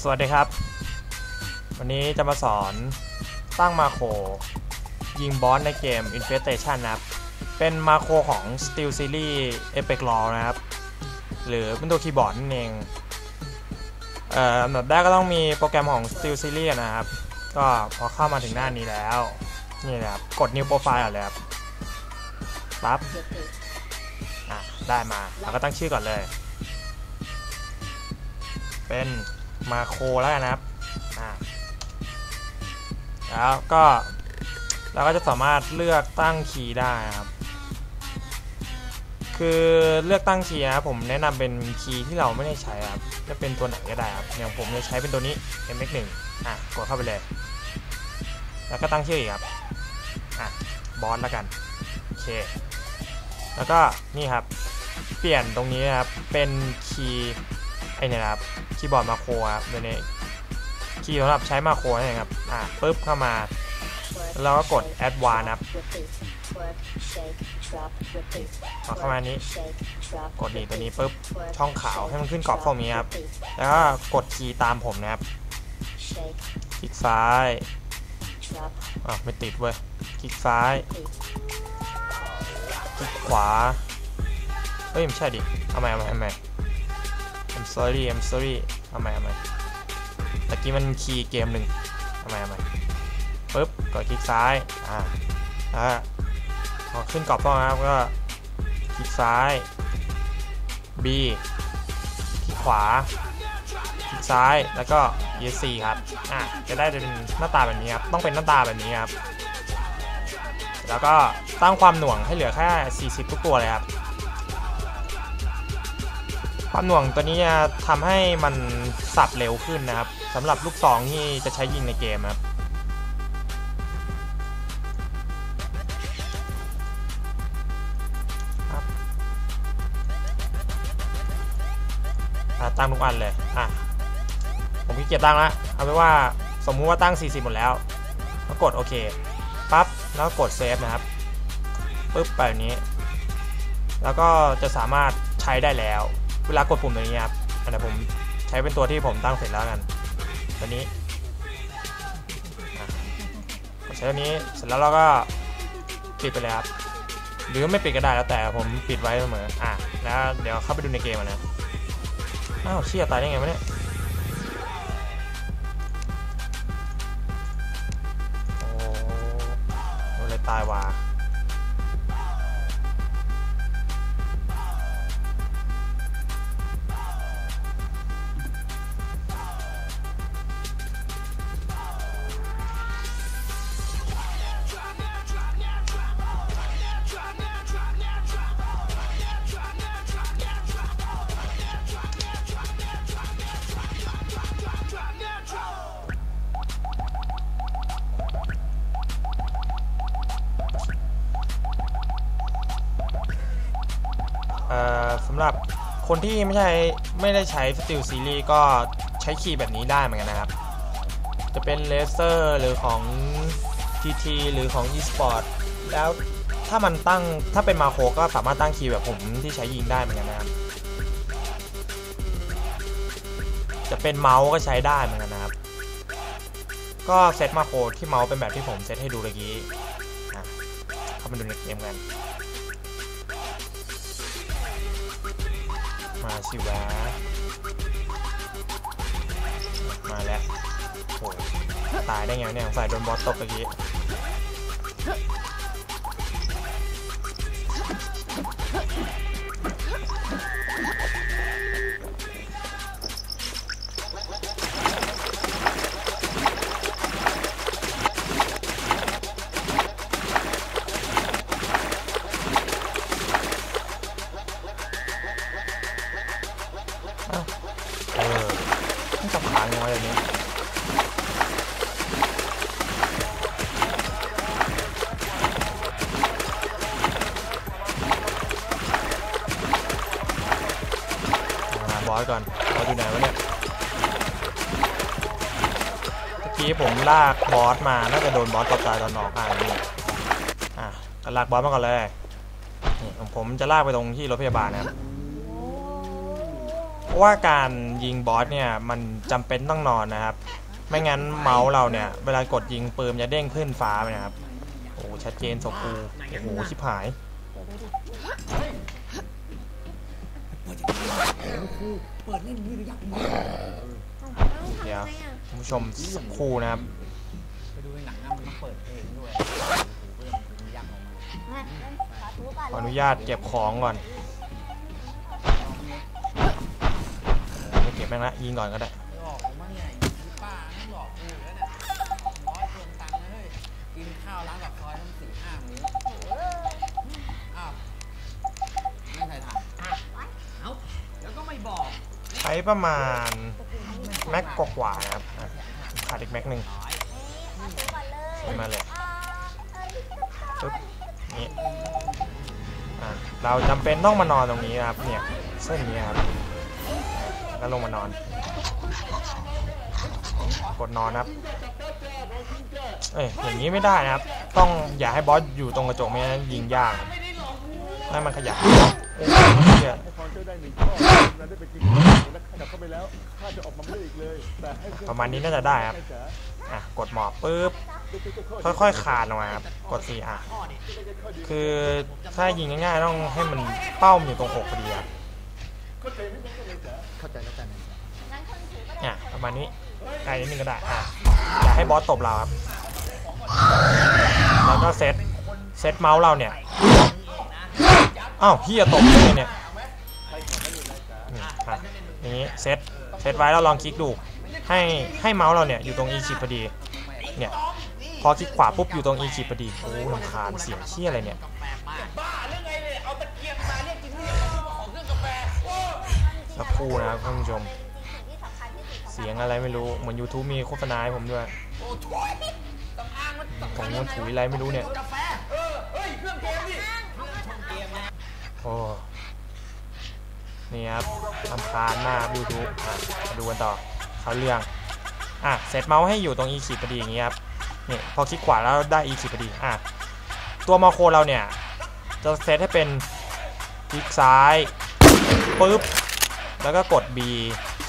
สวัสดีครับ วันนี้จะมาสอนตั้งมาโครยิงบอสในเกม Infestation นะครับ เป็นมาโครของ Steel Series Epic Law นะครับ หรือเป็นตัวคีย์บอร์ดนั่นเองอันดับแรกก็ต้องมีโปรแกรมของ Steel Series นะครับ ก็พอเข้ามาถึงหน้านี้แล้ว นี่นะครับ กด New Profile อนเลยครับปั๊บได้มาเราก็ตั้งชื่อก่อนเลย เป็น มาโคแล้วกันนะครับแล้วก็เราก็จะสามารถเลือกตั้งคีย์ได้ครับ คือเลือกตั้งคีย์นะครับผมแนะนำเป็นคีย์ที่เราไม่ได้ใช้ครับ จะเป็นตัวไหนก็ได้ครับ อย่างผมจะใช้เป็นตัวนี้ mx1 อะ กดเข้าไปเลย แล้วก็ตั้งชื่ออีกครับ อะ บอสแล้วกัน โอเค แล้วก็นี่ครับ เปลี่ยนตรงนี้นะครับ เป็นคีย์ อเนี่ยครับคีย์บอร์ดมาโครครับตัวนี้คีย์สำหรับใช้มาโครนี่ครับอะปุ๊บเข้ามา แล้วก็กด add one นครับพอเข้ามานี้ กดนี่ตัวนี้ปุ๊บช่องขาวให้มันขึ้นกรอบตรงนี้ครับ แล้วก็กดคีย์ตามผมนะครับคลิกซ้ายอะไม่ติดเว้ยคลิกซ้ายคลิกขวาเฮ้ยไม่ใช่ดิเอาใหม่เอาใหม่เอาใหม่ I'm sorry I'm sorry เอาใหม่เอาใหม่ตะกี้มันคีย์เกมหนึ่งเอาใหม่เอาใหม่ปึ๊บกดคลิกซ้าย อ่าแล้วพอขึ้นกรอบต้องนะครับก็คลิกซ้าย B คลิกขวา คลิกซ้าย แล้วก็ ESC ครับ อ่าจะได้เป็นหน้าตาแบบนี้ครับ ต้องเป็นหน้าตาแบบนี้ครับ แล้วก็ตั้งความหน่วงให้เหลือแค่ 40 ทุกตัวเลยครับ ความหน่วงตัวนี้จะทำให้มันสับเร็วขึ้นนะครับสำหรับลูกซองที่จะใช้ยิงในเกมครับตั้งทุกอันเลยอะผมขี้เกียจตั้งละเอาไว้ว่าสมมุติว่าตั้ง 40 หมดแล้วก็กดโอเคปั๊บแล้วก็กดเซฟนะครับปึ๊บไปแบบนี้ แล้วก็จะสามารถใช้ได้แล้ว เวลากดปุ่มตัวนี้ครับอันนี้ผมใช้เป็นตัวที่ผมตั้งเสร็จแล้วกัน ตัวนี้กดใช้ตัวนี้เสร็จแล้วเราก็ปิดไปเลยครับ หรือไม่ปิดก็ได้แล้วแต่ผมปิดไว้เสมอ อะ แล้วเดี๋ยวเข้าไปดูในเกมนะ อ้าวเชี่ยตายได้ไงวะเนี่ยโอ้โดนเลยตายว่ะำหรับคนที่ไม่ใช่ไม่ได้ใช้ Steel Series ก็ใช้คีย์แบบนี้ได้เหมือนกันนะครับ จะเป็นเลเซอร์หรือของ TT หรือของ eSport แล้วถ้ามันตั้งถ้าเป็นมาโคก็สามารถตั้งคีย์แบบผมที่ใช้ยิงได้เหมือนกันนะครับ จะเป็นเมาส์ก็ใช้ได้เหมือนกันนะครับ ก็เซตมาโคที่เมาส์เป็นแบบที่ผมเซตให้ดูเมื่อกี้อะเข้ามาดูในเกมกัน มาสิวะ มาแล้วโอ้ยตายได้ไงเนี่ยฝ่ายโดนบอสตกเมื่อกี้ สก่อนบอสอยู่ไหนวะเนี่ยเมื่อกี้ผมลากบอสมา น่าจะโดนบอสตบตายตอนออกอ่านี่อะก็ลากบอสมาก่อนเลยนี่ผมจะลากไปตรงที่รถพยาบาลนะครับเพราะว่าการยิงบอสเนี่ยมันจำเป็นต้องนอนนะครับ ไม่งั้นเมาส์เราเนี่ย เวลากดยิงปืนจะเด้งขึ้นฟ้าไปนะครับ โอ้ชัดเจนสกูโอ้โหชิบหาย เปิดเล่นนี่หรือยังเดี๋ยวคุณผู้ชมสักครู่นะครับไปดูในหนังนะมันต้องเปิดเพลงด้วยขออนุญาตเก็บของก่อนไม่เก็บแม่งละยิงก่อนก็ได้ ประมาณแม็กกว่าๆนะครับขาดอีกแม็กหนึ่งมาเลยปึ๊บนี่เราจำเป็นต้องมานอนตรงนี้นะครับเนี่ยเส้นนี้ครับแล้วลงมานอน กดนอนครับเอ้ยอย่างนี้ไม่ได้นะครับ ต้องอย่าให้บอสอยู่ตรงกระจกไม่งั้นยิงยากครับ ให้มันขยับโอ้ยให้พรเจ้าได้หนึ่งข้อนั้นได้ไปกินข้าวและขยับประมาณนี้น่าจะได้ครับ อะ กดหมอบปุ๊บ ค่อยๆคลานออกมาครับ กด4อะ คือถ้ายิงง่ายๆต้องให้มันเป้ามันอยู่ตรงอกพอดีครับเข้าใจไหมแม่จ๋าเข้าใจแล้วกันนะอะประมาณนี้ไกลนิดนึงก็ได้ อะ อย่าให้บอสตบเราครับ แล้วก็เซต เซตเมาส์เราเนี่ย อ้าวเฮียตบเลยเนี่ยอืมอะอย่างนี้เซตเซตไว้แล้วลองคลิกดู ให้ให้เมาส์เราเนี่ยอยู่ตรง e ขีดพอดี เนี่ย พอคลิกขวาปุ๊บอยู่ตรง e ขีดพอดี โอ้ลำคาญเสียงเชี่ยอะไรเนี่ยบ้าเรื่องไงเลยเอาตะเกียบมาเรียกกินที่ของเครื่องกาแฟโอ้สักครู่นะครับท่านผู้ชม เสียงอะไรไม่รู้ เหมือน YouTube มีโฆษณาให้ผมด้วยโหถองมันผมมันถุยอะไรไม่รู้เนี่ย กาแฟเออเฮ้ยเครื่องเกมดิเครื่องชมเกมนะ โอ้ นี่ครับทำคาญมาก YouTube อะมาดูกันต่อเขาเรื่องอะเซตเมาส์ให้อยู่ตรง e ขีดพอดีอย่างงี้ครับนี่พอคลิกขวาแล้วได้ e ขีดพอดีอะตัวมาโครเราเนี่ยจะเซตให้เป็นคลิกซ้ายปึ๊บแล้วก็กด B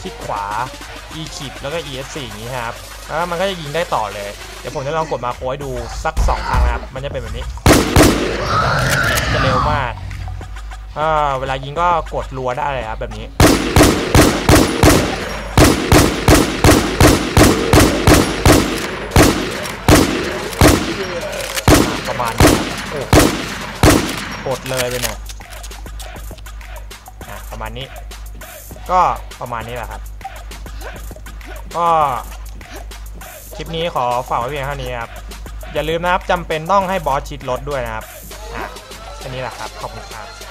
คลิกขวา E ขีดแล้วก็ ESC อย่างนี้ครับ แล้วมันก็จะยิงได้ต่อเลย เดี๋ยวผมจะลองกดมาโคให้ดูสัก 2 ครั้งนะครับ มันจะเป็นแบบนี้ จะเร็วมาก เวลายิงก็กดรัวได้เลยครับแบบนี้ ประมาณนี้โอ้กดเลยไปหน่อยอะประมาณนี้ ก็ประมาณนี้แหละครับ ก็คลิปนี้ขอฝากไว้เพียงเท่านี้ครับ อย่าลืมนะครับจำเป็นต้องให้บอสชิดรถด้วยนะครับอะแค่นี้แหละครับ ขอบคุณครับ